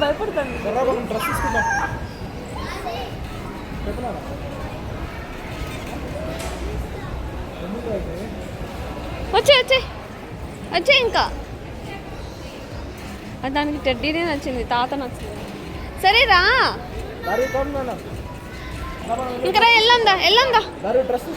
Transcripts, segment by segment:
భయపడతాను. వచ్చే వచ్చే. వచ్చే ఇంకా. దానికి టెడ్డీనే నచ్చింది తాత నచ్చింది. సరే రా. ఇంకా రా వెళ్ళందా వెళ్ళందా? డ్రెస్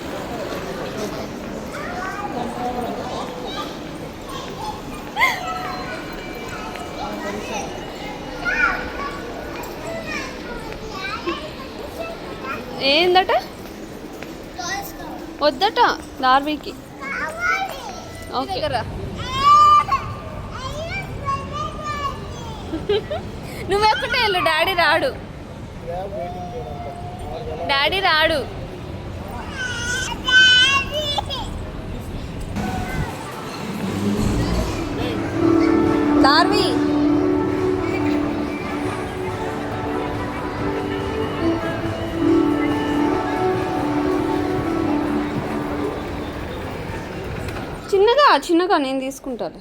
ఏందట? వద్దట నార్వీకి ఓకే. వెళ్ళు? డాడీ రాడు. డాడీ రాడు. చిన్నగా చిన్నగా నేను తీసుకుంటాను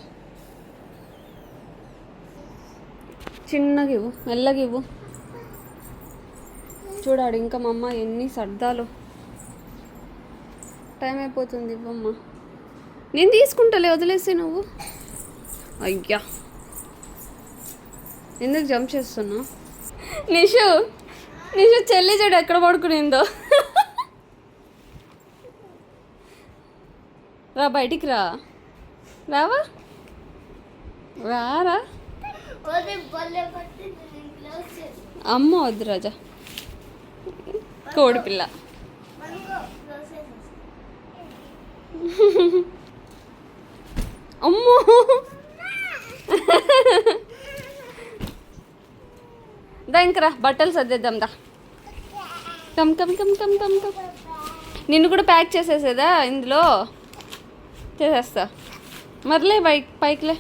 చిన్నగా ఇవ్వు మెల్లగా ఇవ్వు. చూడాడు ఇంకా మా అమ్మ ఎన్ని సర్దాలు. టైం అయిపోతుంది ఇవ్వమ్మ. నేను తీసుకుంటాలే వదిలేసి నువ్వు. అయ్యా. ఎందుకు జంప్ చేస్తున్నా? నిషు నిషు చెల్లి చెడు ఎక్కడ పడుకునిందో. రా బయటికి రా. రావా? రారా? అమ్మ వద్దు రాజా. కోడి పిల్ల. అమ్మో. దా ఇంకరా బట్టలు సర్దేద్దాం దా. Come come come come come come. నిన్ను కూడా ప్యాక్ చేసేసేదా ఇందులో? చేసేస్తా. మరలే బైక్ పైకిలే.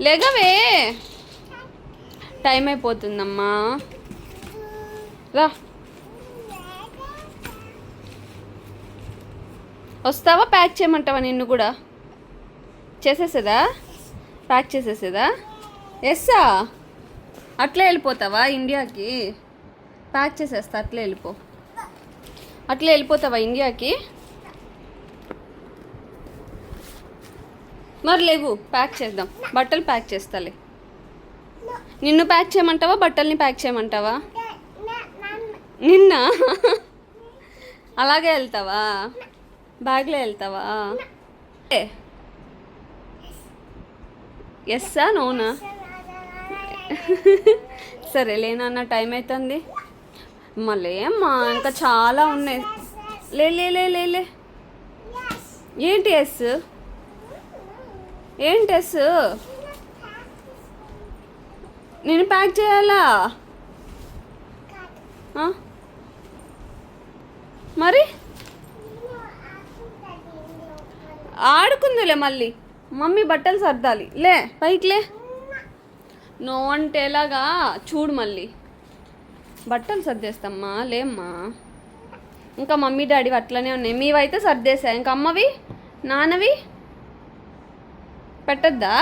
లేగవే. టైం అయిపోతుందమ్మా. రా. వస్తావా? ప్యాక్ చేయమంటావా నిన్ను కూడా? చేసేసేదా? ప్యాక్ చేసేసేదా? ఎస్సా? అట్లే వెళ్ళిపోతావా ఇండియాకి? ప్యాక్ చేసేస్తా అట్లే వెళ్ళిపో. అట్లే వెళ్ళిపోతావా ఇండియాకి? మరి లేవు ప్యాక్ చేద్దాం. బట్టలు ప్యాక్ చేస్తాలే. నిన్ను ప్యాక్ చేయమంటావా బట్టల్ని ప్యాక్ చేయమంటావా? నిన్న? అలాగే వెళ్తావా? బ్యాగ్లో వెళ్తావా? ఎస్సా నోనా? సరే లేనన్న టైం అవుతుంది మళ్ళీ అమ్మా ఇంకా చాలా ఉన్నాయి. లే లే లే లే లే. ఏంటి ఎస్? ఏంటి ఎస్ నేను ప్యాక్ చేయాలా? మరి? ఆడుకుందిలే మళ్ళీ. మమ్మీ బట్టలు సర్దాలి. లే పైకి లే. నో అంటే ఎలాగా? చూడు మళ్ళీ. బట్టలు సర్దేస్తామ్మా లేమ్మా. ఇంకా మమ్మీ డాడీ అట్లనే ఉన్నాయి. మీవైతే సర్దేసా ఇంకా అమ్మవి? నాన్నవి? పెట్టద్దా?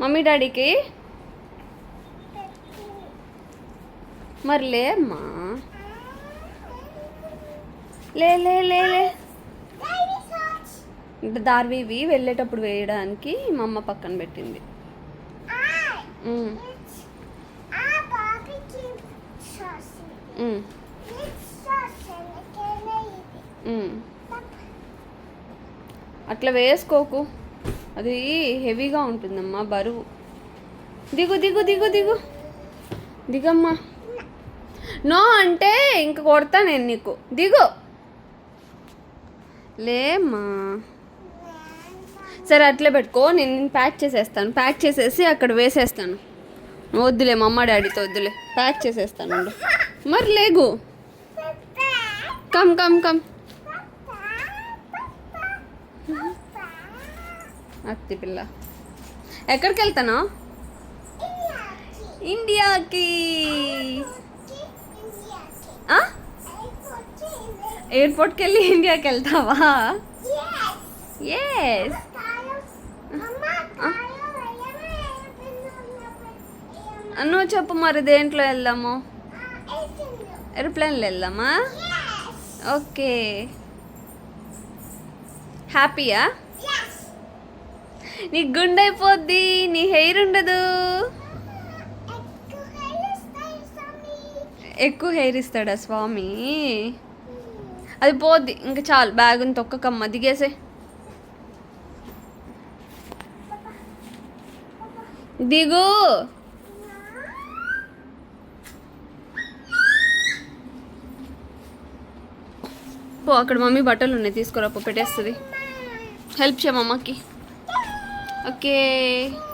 మమ్మీ డాడీకి? మరి లేమ్మా. లే లే లే లే. దార్వివి వెళ్ళేటప్పుడు వేయడానికి మా అమ్మ పక్కన పెట్టింది. అట్లా వేసుకోకు. అది హెవీగా ఉంటుందమ్మా బరువు. దిగు దిగు దిగు దిగు. దిగమ్మా. నో అంటే ఇంక కొడతా నేను నీకు. దిగు. లేమ్మా. సరే అట్లే పెట్టుకో. నేను ప్యాక్ చేసేస్తాను. ప్యాక్ చేసేసి అక్కడ వేసేస్తాను. వద్దులే మా అమ్మ డాడీతో వద్దులే. ప్యాక్ చేసేస్తాను మరి లేగు. Come come come. అత్తి పిల్ల. ఎక్కడికి వెళ్తాను ఇండియాకి. ఎయిర్పోర్ట్కి వెళ్ళి ఇండియాకి వెళ్తావా ఎస్ నువ్వు చెప్పు మరి దేంట్లో వెళ్దాము? ఎయిర్ప్లేన్లో వెళ్దామా? ఓకే. హ్యాపీయా? నీ గుండె అయిపోద్ది నీ హెయిర్ ఉండదు. ఎక్కువ హెయిర్ ఇస్తాడా స్వామి? అది పోద్ది ఇంకా చాలు బ్యాగుని తొక్కకమ్మ దిగేసే. దిగు. పో అక్కడ మమ్మీ బట్టలు ఉన్నాయి తీసుకురా పో పెట్టేస్తుంది. హెల్ప్ చేయ మమ్మకి ఓకే